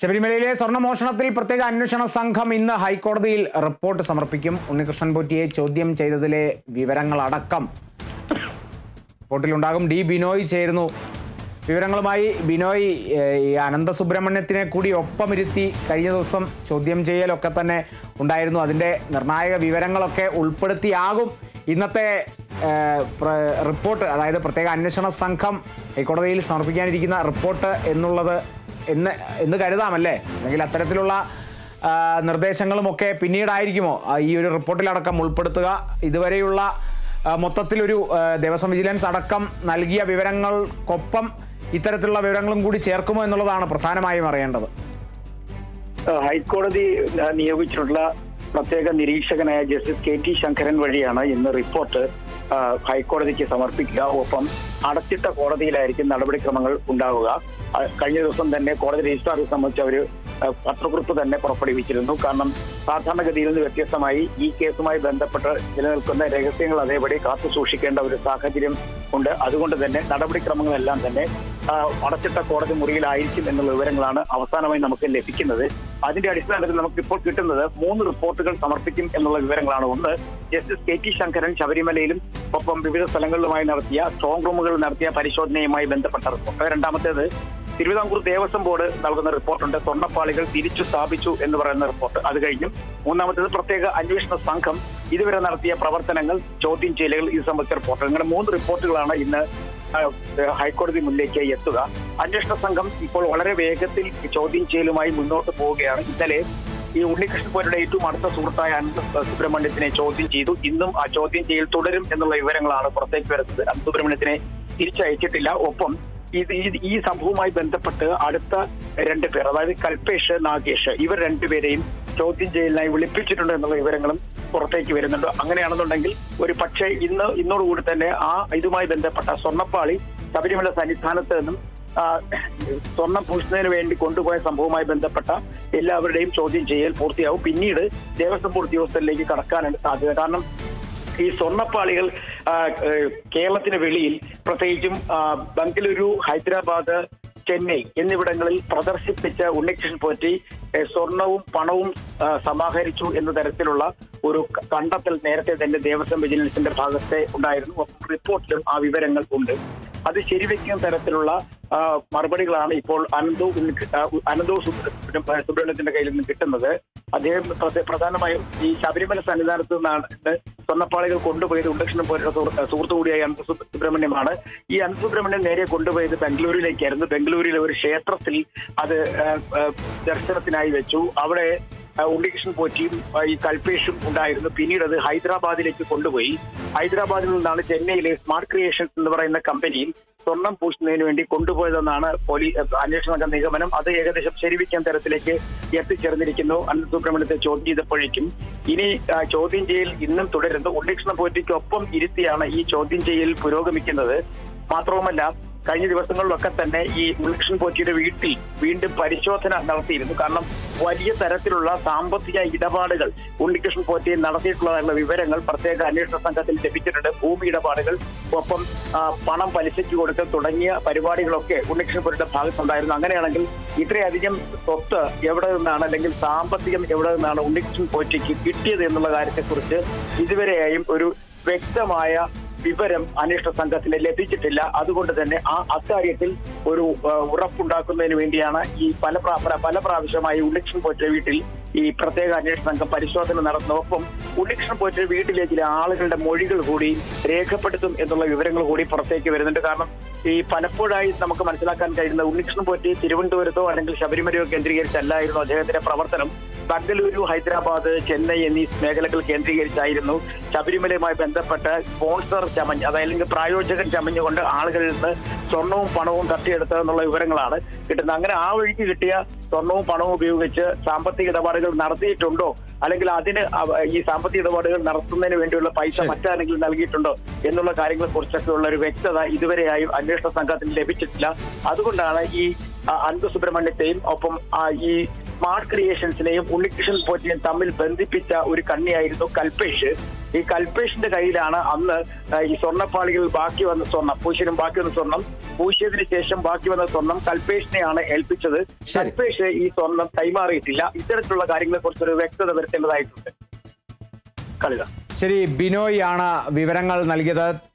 ശബരിമലയിലെ സ്വർണമോഷണത്തിൽ പ്രത്യേക അന്വേഷണ സംഘം ഇന്ന് ഹൈക്കോടതിയിൽ റിപ്പോർട്ട് സമർപ്പിക്കും. ഉണ്ണികൃഷ്ണൻ പൊറ്റിയെ ചോദ്യം ചെയ്തതിലെ വിവരങ്ങളടക്കം റിപ്പോർട്ടിലുണ്ടാകും. ഡി ബിനോയ് ചേരുന്നു. വിവരങ്ങളുമായി ബിനോയ് ഈ അനന്തസുബ്രഹ്മണ്യത്തിനെ കൂടി ഒപ്പമിരുത്തി കഴിഞ്ഞ ദിവസം ചോദ്യം ചെയ്യലൊക്കെ തന്നെ ഉണ്ടായിരുന്നു. അതിന്റെ നിർണായക വിവരങ്ങളൊക്കെ ഉൾപ്പെടുത്തിയാകും. ഇന്നത്തെ റിപ്പോർട്ട് അതായത് പ്രത്യേക അന്വേഷണ സംഘം ഹൈക്കോടതിയിൽ സമർപ്പിക്കാനിരിക്കുന്ന റിപ്പോർട്ട് എന്നുള്ളത് എന്ന് എന്ന് കരുതാമല്ലേ? അല്ലെങ്കിൽ അത്തരത്തിലുള്ള നിർദ്ദേശങ്ങളുമൊക്കെ പിന്നീടായിരിക്കുമോ? ഈ ഒരു റിപ്പോർട്ടിലടക്കം ഉൾപ്പെടുത്തുക. ഇതുവരെയുള്ള മൊത്തത്തിലൊരു ദേവസ്വം വിജിലൻസ് അടക്കം നൽകിയ വിവരങ്ങൾക്കൊപ്പം ഇത്തരത്തിലുള്ള വിവരങ്ങളും കൂടി ചേർക്കുമോ എന്നുള്ളതാണ് പ്രധാനമായും അറിയേണ്ടത്. ഹൈക്കോടതി നിയോഗിച്ചിട്ടുള്ള പ്രത്യേക നിരീക്ഷകനായ ജസ്റ്റിസ് കെ ടി ശങ്കരൻ വഴിയാണ് ഇന്ന് റിപ്പോർട്ട് ഹൈക്കോടതിക്ക് സമർപ്പിക്കുക. ഒപ്പം അടച്ചിട്ട കോടതിയിലായിരിക്കും നടപടിക്രമങ്ങൾ ഉണ്ടാവുക. കഴിഞ്ഞ ദിവസം തന്നെ കോടതി രജിസ്ട്രാറെ സംബന്ധിച്ച് അവർ പത്രക്കുറിപ്പ് തന്നെ പുറപ്പെടുവിച്ചിരുന്നു. കാരണം സാധാരണഗതിയിൽ നിന്ന് വ്യത്യസ്തമായി ഈ കേസുമായി ബന്ധപ്പെട്ട് നിലനിൽക്കുന്ന രഹസ്യങ്ങൾ അതേപടി കാത്തു സൂക്ഷിക്കേണ്ട ഒരു സാഹചര്യം ഉണ്ട്. അതുകൊണ്ട് തന്നെ നടപടിക്രമങ്ങളെല്ലാം തന്നെ അടച്ചിട്ട കോടതി മുറിയിലായിരിക്കും എന്നുള്ള വിവരങ്ങളാണ് അവസാനമായി നമുക്ക് ലഭിക്കുന്നത്. അതിന്റെ അടിസ്ഥാനത്തിൽ നമുക്ക് ഇപ്പോൾ കിട്ടുന്നത് മൂന്ന് റിപ്പോർട്ടുകൾ സമർപ്പിക്കും എന്നുള്ള വിവരങ്ങളാണ്. ഒന്ന് ജസ്റ്റിസ് കെ ടി ശങ്കരൻ ശബരിമലയിലും ഒപ്പം വിവിധ സ്ഥലങ്ങളിലുമായി നടത്തിയ സ്ട്രോങ് റൂമുകൾ നടത്തിയ പരിശോധനയുമായി ബന്ധപ്പെട്ട റിപ്പോർട്ട്. രണ്ടാമത്തേത് തിരുവിതാംകൂർ ദേവസ്വം ബോർഡ് നൽകുന്ന റിപ്പോർട്ടുണ്ട്. സ്വർണപ്പാളികൾ തിരിച്ചു സ്ഥാപിച്ചു എന്ന് പറയുന്ന റിപ്പോർട്ട് അത് കഴിഞ്ഞും. മൂന്നാമത്തേത് പ്രത്യേക അന്വേഷണ സംഘം ഇതുവരെ നടത്തിയ പ്രവർത്തനങ്ങൾ ചോദ്യം ചെയ്യലുകൾ ഇത് സംബന്ധിച്ച റിപ്പോർട്ട് ഇങ്ങനെ മൂന്ന് റിപ്പോർട്ടുകളാണ് ഇന്ന് ഹൈക്കോടതി മുന്നിലേക്ക് എത്തുക. അന്വേഷണ സംഘം ഇപ്പോൾ വളരെ വേഗത്തിൽ ചോദ്യം ചെയ്യലുമായി മുന്നോട്ട് പോവുകയാണ്. ഇന്നലെ ഈ ഉണ്ണികൃഷ്ണൻ പോരുടെ ഏറ്റവും അടുത്ത സുഹൃത്തായ അനന്ത സുബ്രഹ്മണ്യത്തിനെ ചോദ്യം ചെയ്തു. ഇന്നും ആ ചോദ്യം ചെയ്യൽ തുടരും എന്നുള്ള വിവരങ്ങളാണ് പുറത്തേക്ക് വരുന്നത്. അനന്ത സുബ്രഹ്മണ്യത്തിനെ തിരിച്ചയച്ചിട്ടില്ല. ഒപ്പം ഇത് ഈ- സംഭവവുമായി ബന്ധപ്പെട്ട് അടുത്ത രണ്ട് പേർ അതായത് കൽപേഷ് നാഗേഷ് ഇവർ രണ്ടുപേരെയും ചോദ്യം ചെയ്യലിനായി വിളിപ്പിച്ചിട്ടുണ്ട് എന്നുള്ള വിവരങ്ങളും പുറത്തേക്ക് വരുന്നുണ്ട്. അങ്ങനെയാണെന്നുണ്ടെങ്കിൽ ഒരു പക്ഷേ ഇന്ന് ഇന്നോടുകൂടി തന്നെ ആ ഇതുമായി ബന്ധപ്പെട്ട സ്വർണപ്പാളി ശബരിമല സന്നിധാനത്ത് നിന്നും സ്വർണം പൂശുന്നതിന് വേണ്ടി കൊണ്ടുപോയ സംഭവവുമായി ബന്ധപ്പെട്ട എല്ലാവരുടെയും ചോദ്യം ചെയ്യൽ പൂർത്തിയാവും. പിന്നീട് ദേവസ്വം ബോർഡ് ഉദ്യോഗസ്ഥരിലേക്ക് കടക്കാനാണ് സാധ്യത. കാരണം ഈ സ്വർണപ്പാളികൾ കേരളത്തിന് വെളിയിൽ പ്രത്യേകിച്ചും ബംഗളൂരു ഹൈദരാബാദ് ചെന്നൈ എന്നിവിടങ്ങളിൽ പ്രദർശിപ്പിച്ച ഉണ്ണികൃഷ്ണൻ പോറ്റി സ്വർണവും പണവും സമാഹരിച്ചു എന്ന തരത്തിലുള്ള ഒരു കണ്ടെത്തൽ നേരത്തെ തന്നെ ദേവസ്വം വിജിലൻസിന്റെ ഭാഗത്തെ ഉണ്ടായിരുന്നു. റിപ്പോർട്ടിലും ആ വിവരങ്ങൾ ഉണ്ട്. അത് ശരിവെക്കുന്ന തരത്തിലുള്ള മറുപടികളാണ് ഇപ്പോൾ അനന്തു അനന്തു സുബ്ര- സുബ്രഹ്മണ്യത്തിന്റെ കയ്യിൽ നിന്ന് കിട്ടുന്നത്. അദ്ദേഹം പ്രധ- പ്രധാനമായും ഈ ശബരിമല സന്നിധാനത്ത് നിന്നാണ് സ്വർണപ്പാളികൾ കൊണ്ടുപോയത് ഉണ്ടക്ഷണം പോലുള്ള സുഹൃ- സുഹൃത്തു കൂടിയായ സുബ്- സുബ്രഹ്മണ്യമാണ്. ഈ അനന്ത സുബ്രഹ്മണ്യം നേരെ കൊണ്ടുപോയത് ബംഗളൂരിലേക്കായിരുന്നു. ബംഗളൂരിലെ ഒരു ക്ഷേത്രത്തിൽ അത് ദർശനത്തിനായി വെച്ചു. അവിടെ ഉണ്ണികൃഷ്ണൻ പോറ്റിയും ഈ കൽപേഷും ഉണ്ടായിരുന്നു. പിന്നീട് അത് ഹൈദരാബാദിലേക്ക് കൊണ്ടുപോയി. ഹൈദരാബാദിൽ നിന്നാണ് ചെന്നൈയിലെ സ്മാർട്ട് ക്രിയേഷൻസ് എന്ന് പറയുന്ന കമ്പനിയിൽ സ്വർണം പൂശുന്നതിന് വേണ്ടി കൊണ്ടുപോയതെന്നാണ് പോലീസ് അന്വേഷണ നിഗമനം. അത് ഏകദേശം ശരിവയ്ക്കാൻ തരത്തിലേക്ക് എത്തിച്ചേർന്നിരിക്കുന്നു. അനന്ത് സുബ്രഹ്മണ്യത്തെ ചോദ്യം ചെയ്തപ്പോഴേക്കും ഇനി ചോദ്യം ചെയ്യൽ ഇന്നും തുടരുന്നു. ഉണ്ണികൃഷ്ണൻ പോറ്റിക്കൊപ്പം ഇരുത്തിയാണ് ഈ ചോദ്യം ചെയ്യൽ പുരോഗമിക്കുന്നത്. മാത്രവുമല്ല കഴിഞ്ഞ ദിവസങ്ങളിലൊക്കെ തന്നെ ഈ ഉണ്ണികൃഷ്ണൻ പോറ്റിയുടെ വീട്ടിൽ വീണ്ടും പരിശോധന നടത്തിയിരുന്നു. കാരണം വലിയ തരത്തിലുള്ള സാമ്പത്തിക ഇടപാടുകൾ ഉണ്ണികൃഷ്ണൻ പോറ്റി നടത്തിയിട്ടുള്ളതായുള്ള വിവരങ്ങൾ പ്രത്യേക അന്വേഷണ സംഘത്തിൽ ലഭിച്ചിട്ടുണ്ട്. ഭൂമി ഇടപാടുകൾ ഒപ്പം പണം പലിശയ്ക്ക് കൊടുക്കൽ തുടങ്ങിയ പരിപാടികളൊക്കെ ഉണ്ണികൃഷ്ണൻ പോറ്റിയുടെ ഭാഗത്തുണ്ടായിരുന്നു. അങ്ങനെയാണെങ്കിൽ ഇത്രയധികം സ്വത്ത് എവിടെ നിന്നാണ് അല്ലെങ്കിൽ സാമ്പത്തികം എവിടെ നിന്നാണ് ഉണ്ണികൃഷ്ണൻ പോറ്റിക്ക് കിട്ടിയത് എന്നുള്ള കാര്യത്തെക്കുറിച്ച് ഇതുവരെയായും ഒരു വ്യക്തമായ വിവരം അന്വേഷണ സംഘത്തിന് ലഭിച്ചിട്ടില്ല. അതുകൊണ്ട് തന്നെ ആ അക്കാര്യത്തിൽ ഒരു ഉറപ്പുണ്ടാക്കുന്നതിന് വേണ്ടിയാണ് ഈ പല പല പ്രാവശ്യമായി ഉണ്ണികൃഷ്ണൻ പോറ്റ വീട്ടിൽ ഈ പ്രത്യേക അന്വേഷണ സംഘം പരിശോധന നടത്തുന്നു. ഒപ്പം ഉണ്ണികൃഷ്ണൻ പോറ്റ വീട്ടിലെ ചില ആളുകളുടെ മൊഴികൾ കൂടി രേഖപ്പെടുത്തും എന്നുള്ള വിവരങ്ങൾ കൂടി പുറത്തേക്ക് വരുന്നുണ്ട്. കാരണം ഈ പലപ്പോഴായി നമുക്ക് മനസ്സിലാക്കാൻ കഴിയുന്ന ഉണ്ണികൃഷ്ണൻ പോറ്റി തിരുവനന്തപുരത്തോ അല്ലെങ്കിൽ ശബരിമലയോ കേന്ദ്രീകരിച്ചല്ലായിരുന്നു അദ്ദേഹത്തിന്റെ പ്രവർത്തനം. ബംഗളൂരു ഹൈദരാബാദ് ചെന്നൈ എന്നീ മേഖലകൾ കേന്ദ്രീകരിച്ചായിരുന്നു ശബരിമലയുമായി ബന്ധപ്പെട്ട് സ്പോൺസർ ചമഞ്ഞ് അതായത് പ്രായോജകൻ ചമഞ്ഞുകൊണ്ട് ആളുകളിൽ നിന്ന് സ്വർണവും പണവും തട്ടിയെടുത്തതെന്നുള്ള വിവരങ്ങളാണ് കിട്ടുന്നത്. അങ്ങനെ ആ വഴിക്ക് കിട്ടിയ സ്വർണവും പണവും ഉപയോഗിച്ച് സാമ്പത്തിക ഇടപാടുകൾ നടത്തിയിട്ടുണ്ടോ? അല്ലെങ്കിൽ അതിന് ഈ സാമ്പത്തിക ഇടപാടുകൾ നടത്തുന്നതിന് വേണ്ടിയുള്ള പൈസ. മറ്റാരെങ്കിലും നൽകിയിട്ടുണ്ടോ എന്നുള്ള കാര്യങ്ങളെ കുറിച്ചൊക്കെ ഉള്ള ഒരു വ്യക്തത ഇതുവരെയായും അന്വേഷണ സംഘത്തിന് ലഭിച്ചിട്ടില്ല. അതുകൊണ്ടാണ് ഈ അനന്ത സുബ്രഹ്മണ്യത്തെയും ഒപ്പം ഈ സ്മാർട്ട് ക്രിയേഷൻസിനെയും ഉണ്ണികൃഷ്ണൻ പോറ്റിനെയും തമ്മിൽ ബന്ധിപ്പിച്ച ഒരു കണ്ണിയായിരുന്നു കൽപേഷ്. ഈ കൽപേഷിന്റെ കയ്യിലാണ് അന്ന് ഈ സ്വർണപ്പാളികൾ ബാക്കി വന്ന സ്വർണം പൂശ്യനും ബാക്കി വന്ന സ്വർണം പൂശ്യതിന് ശേഷം ബാക്കി വന്ന സ്വർണം കൽപേഷിനെയാണ് ഏൽപ്പിച്ചത്. കൽപേഷ് ഈ സ്വർണം കൈമാറിയിട്ടില്ല. ഇത്തരത്തിലുള്ള കാര്യങ്ങളെ കുറിച്ചൊരു വ്യക്തത വരുത്തേണ്ടതായിട്ടുണ്ട്. ശരി ബിനോയ് ആണ് വിവരങ്ങൾ നൽകിയത്.